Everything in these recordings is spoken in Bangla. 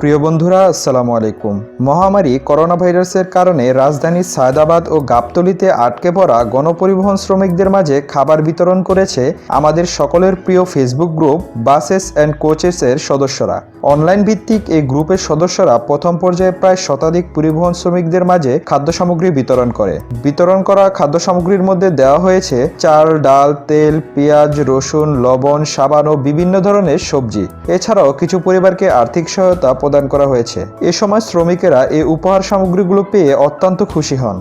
প্রিয় বন্ধুরা, আসসালামু আলাইকুম। মহামারী করোনা ভাইরাসের কারণে রাজধানীর সায়দাবাদ ও গাবতলিতে আটকে পড়া গণপরিবহন শ্রমিকদের মাঝে খাবার বিতরণ করেছে আমাদের সকলের প্রিয় ফেসবুক গ্রুপ বাসেস অ্যান্ড কোচেসের সদস্যরা। অনলাইন ভিত্তিক এই গ্রুপের সদস্যরা প্রথম পর্যায়ে প্রায় শতাধিক পরিবহন শ্রমিকদের মাঝে খাদ্য সামগ্রী বিতরণ করে। বিতরণ করা খাদ্য সামগ্রীর মধ্যে দেওয়া হয়েছে চাল, ডাল, তেল, পেঁয়াজ, রসুন, লবণ, সাবান ও বিভিন্ন ধরনের সবজি। এছাড়াও কিছু পরিবারকে আর্থিক সহায়তা প্রদান করা হয়েছে। এ সময় শ্রমিকেরা এই উপহার সামগ্রীগুলো পেয়ে অত্যন্ত খুশি হন।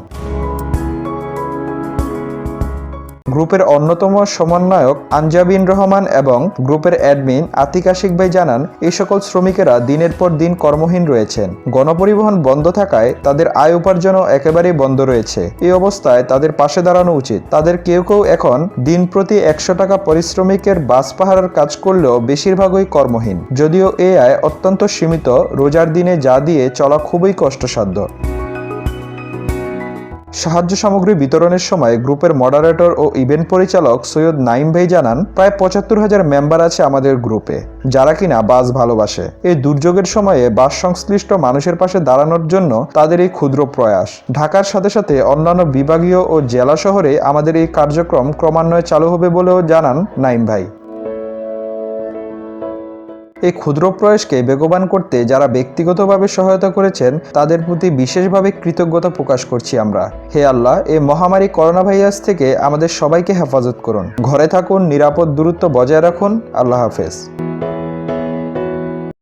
গ্রুপের অন্যতম সমন্বয়ক আনজাবিন রহমান এবং গ্রুপের অ্যাডমিন আতিক আশিক ভাই জানান, এই সকল শ্রমিকেরা দিনের পর দিন কর্মহীন রয়েছেন। গণপরিবহন বন্ধ থাকায় তাদের আয় উপার্জনও একেবারেই বন্ধ রয়েছে। এই অবস্থায় তাদের পাশে দাঁড়ানো উচিত। তাদের কেউ কেউ এখন দিন প্রতি একশো টাকা পরিশ্রমিকের বাস পাহারার কাজ করলেও বেশিরভাগই কর্মহীন। যদিও এ আয় অত্যন্ত সীমিত। রোজার দিনে যা দিয়ে চলা খুবই কষ্টসাধ্য। সাহায্য সামগ্রী বিতরণের সময় গ্রুপের মডারেটর ও ইভেন্ট পরিচালক সৈয়দ নাইম ভাই জানান, প্রায় পঁচাত্তর হাজার মেম্বার আছে আমাদের গ্রুপে, যারা কিনা বাস ভালোবাসে। এই দুর্যোগের সময়ে বাস সংশ্লিষ্ট মানুষের পাশে দাঁড়ানোর জন্য তাদের এই ক্ষুদ্র প্রয়াস। ঢাকার সাথে সাথে অন্যান্য বিভাগীয় ও জেলা শহরে আমাদের এই কার্যক্রম ক্রমান্বয়ে চালু হবে বলেও জানান নাইম ভাই। এই ক্ষুদ্র প্রয়াসকে বেগবান করতে যারা ব্যক্তিগতভাবে সহায়তা করেছেন, তাদের প্রতি বিশেষভাবে কৃতজ্ঞতা প্রকাশ করছি আমরা। হে আল্লাহ, এই মহামারী করোনা ভাইরাস থেকে আমাদের সবাইকে হেফাজত করুন। ঘরে থাকুন, নিরাপদ দূরত্ব বজায় রাখুন। আল্লাহ হাফেজ।